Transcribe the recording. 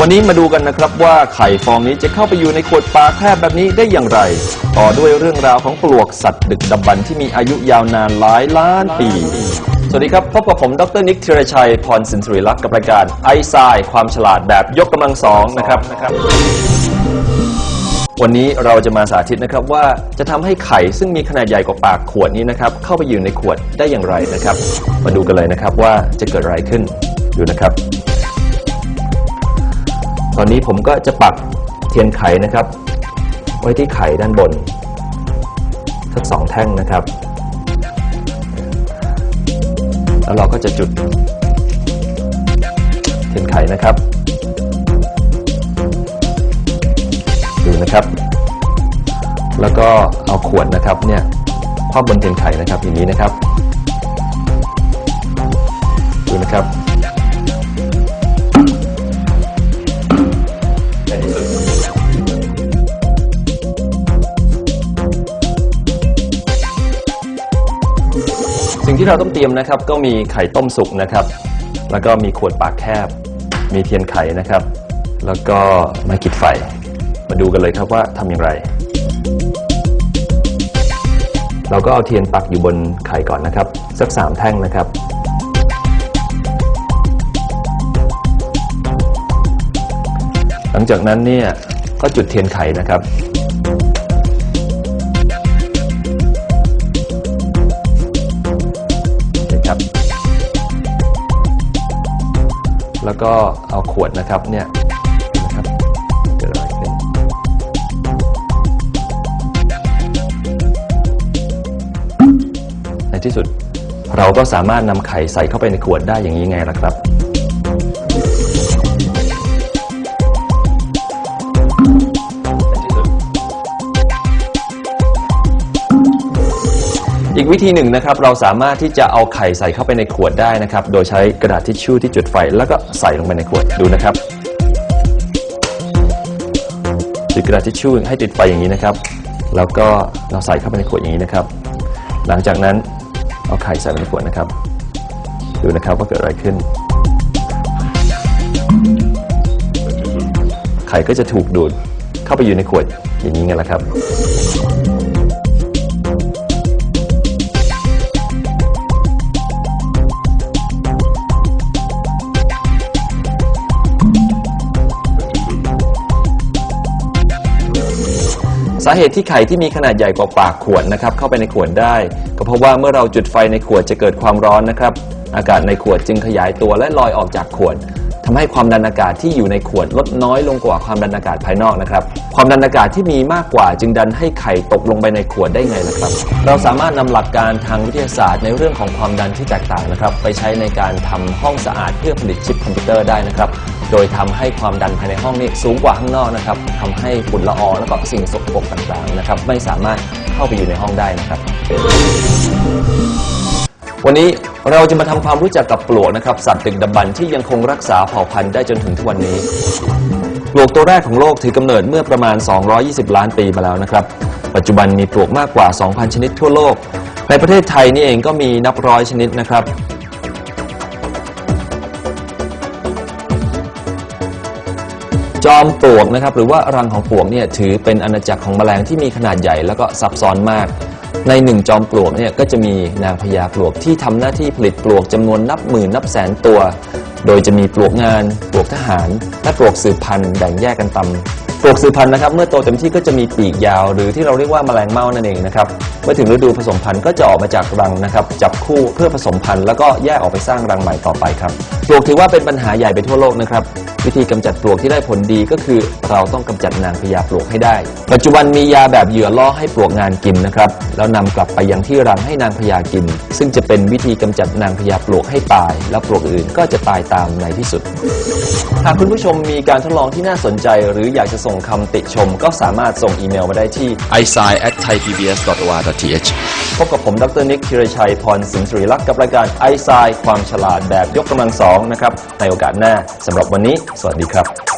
วันนี้มาดูกันนะครับว่าไข่ฟองนี้จะเข้าไปอยู่ในขวดปลาแคบแบบนี้ได้อย่างไร ต่อด้วยเรื่องราวของปลวกสัตว์ดึกดำบรรที่มีอายุยาวนานหลายล้านปี สวัสดีครับ พบกับผม ดรนิกธีรชัย พรสินสุริลักษ์กับรายการไอซายความฉลาดแบบยกกำลังสองนะครับ วันนี้เราจะมาสาธิตนะครับว่าจะทำให้ไข่ซึ่งมีขนาดใหญ่กว่าปากขวดนี้นะครับเข้าไปอยู่ในขวดได้อย่างไรนะครับ มาดูกันเลยนะครับว่าจะเกิดอะไรขึ้นดูนะครับ ตอนนี้ผมก็จะปักเทียนไขนะครับ ไว้ที่ไข่ด้านบนสักสองแท่งนะครับ แล้วเราก็จะจุดเทียนไขนะครับ ดูนะครับ แล้วก็เอาขวดนะครับเนี่ยครอบบนเทียนไขนะครับอย่างนี้นะครับ ดูนะครับ ที่เราต้องเตรียมนะครับก็มีไข่ต้มสุกนะครับ แล้วก็มีขวดปากแคบ มีเทียนไขนะครับ แล้วก็ไม้ขีดไฟ มาดูกันเลยครับว่าทำอย่างไร เราก็เอาเทียนปักอยู่บนไข่ก่อนนะครับ สักสามแท่งนะครับหลังจากนั้นเนี่ยก็จุดเทียนไขนะครับ ครับ แล้วก็เอาขวดนะครับเนี่ยนะครับเกิดอะไรขึ้นในที่สุดเราก็สามารถนำไข่ใส่เข้าไปในขวดได้อย่างนี้ไงล่ะครับ กวิธีหนึ่งนะครับเราสามารถที่จะเอาไข่ใส่เข้าไปในขวดได้นะครับ โดยใช้กระดาษทิชชู่ที่จุดไฟ แล้วก็ใส่ลงไปในขวดดูนะครับติดกระดาษทิชชู่ให้ติดไฟอย่างนี้นะครับ แล้วก็เราใส่เข้าไปในขวดอย่างนี้นะครับ หลังจากนั้นเอาไข่ใส่ไปในขวดนะครับ ดูนะครับว่าเกิดอะไรขึ้น ไข่ก็จะถูกดูดเข้าไปอยู่ในขวดอย่างนี้ไงล่ะครับ สาเหตุที่ไข่ที่มีขนาดใหญ่กว่าปากขวดนะครับเข้าไปในขวดได้ ก็เพราะว่าเมื่อเราจุดไฟในขวดจะเกิดความร้อนนะครับ อากาศในขวดจึงขยายตัวและลอยออกจากขวดทำให้ความดันอากาศที่อยู่ในขวดลดน้อยลงกว่าความดันอากาศภายนอกนะครับ ความดันอากาศที่มีมากกว่าจึงดันให้ไข่ตกลงไปในขวดได้ไงล่ะครับ เราสามารถนำหลักการทางวิทยาศาสตร์ในเรื่องของความดันที่แตกต่างนะครับ ไปใช้ในการทำห้องสะอาดเพื่อผลิตชิปคอมพิวเตอร์ได้นะครับ โดยทำให้ความดันภายในห้องนี้สูงกว่าข้างนอกนะครับทำให้ฝุ่นละอองและก็สิ่งสกปรกต่างๆนะครับไม่สามารถเข้าไปอยู่ในห้องได้นะครับ วันนี้เราจะมาทำความรู้จักกับปลวกนะครับ สัตว์ดึกดำบรรพ์ที่ยังคงรักษาเผ่าพันธุ์ได้จนถึงทุกวันนี้ปลวกตัวแรกของโลกถือกำเนิดเมื่อประมาณ 220 ล้านปีมาแล้วนะครับ ปัจจุบันมีปลวกมากกว่า 2,000 ชนิดทั่วโลก ในประเทศไทยนี่เองก็มีนับร้อยชนิดนะครับ จอมปลวกนะครับหรือว่ารังของปลวกเนี่ยถือเป็นอาณาจักรของแมลงที่มีขนาดใหญ่แล้วก็ซับซ้อนมาก ในหนึ่งจอมปลวกเนี่ยก็จะมีนางพญาปลวกที่ทำหน้าที่ผลิตปลวกจำนวนนับหมื่นนับแสนตัว โดยจะมีปลวกงานปลวกทหาร และปลวกสืบพันธุ์แบ่งแยกกันตามปลวกสืบพันธุ์นะครับเมื่อโตเต็มที่ก็จะมีปีกยาว หรือที่เราเรียกว่าแมลงเม่านั่นเองนะครับเมื่อถึงฤดูผสมพันธุ์ก็จะออกมาจากรังนะครับจับคู่เพื่อผสมพันธุ์แล้วก็แยกออกไปสร้างรังใหม่ต่อไปครับปลวกถือว่าเป็นปัญหาใหญ่ไปทั่วโลกนะครับ วิธีกำจัดปลวกที่ได้ผลดีก็คือเราต้องกำจัดนางพญาปลวกให้ได้ ปัจจุบันมียาแบบเหยื่อล่อให้ปลวกงานกินนะครับ แล้วนำกลับไปยังที่รังให้นางพญากิน ซึ่งจะเป็นวิธีกำจัดนางพญาปลวกให้ตาย แล้วปลวกอื่นก็จะตายตามในที่สุด หากคุณผู้ชมมีการทดลองที่น่าสนใจ หรืออยากจะส่งคำติชม ก็สามารถส่งอีเมลมาได้ที่ i s i at thaipbs.or.th พบกับ ผมดรนิกธีรชัยพรสินสุริลักษ์กับรายการไอซายความฉลาดแบบยกกำลังสองนะครับในโอกาสหน้าสำหรับวันนี้ สวัสดีครับ